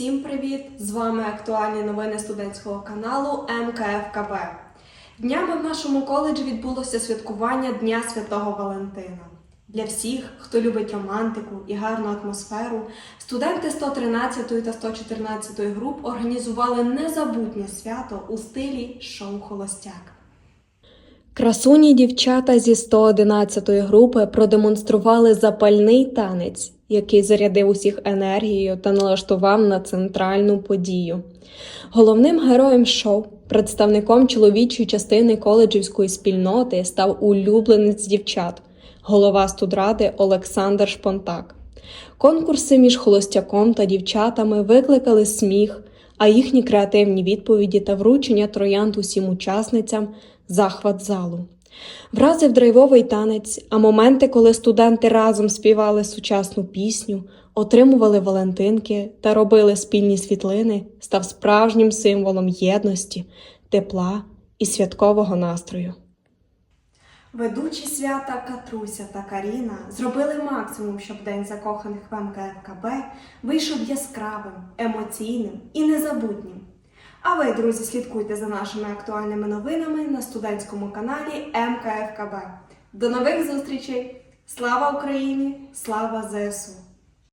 Всім привіт! З вами актуальні новини студентського каналу МКФКБ. Днями в нашому коледжі відбулося святкування Дня Святого Валентина. Для всіх, хто любить романтику і гарну атмосферу, студенти 113 та 114 груп організували незабутнє свято у стилі шоу Холостяк. Красуні дівчата зі 111 групи продемонстрували запальний танець, який зарядив усіх енергією та налаштував на центральну подію. Головним героєм шоу, представником чоловічої частини коледжівської спільноти, став улюбленець дівчат, голова студради Олександр Шпонтак. Конкурси між холостяком та дівчатами викликали сміх, а їхні креативні відповіді та вручення троянд усім учасницям захват залу. Вразив драйвовий танець, а моменти, коли студенти разом співали сучасну пісню, отримували валентинки та робили спільні світлини, став справжнім символом єдності, тепла і святкового настрою. Ведучі свята Катруся та Каріна зробили максимум, щоб День закоханих в МКФКБ вийшов яскравим, емоційним і незабутнім. А ви, друзі, слідкуйте за нашими актуальними новинами на студентському каналі МКФКБ. До нових зустрічей! Слава Україні! Слава ЗСУ!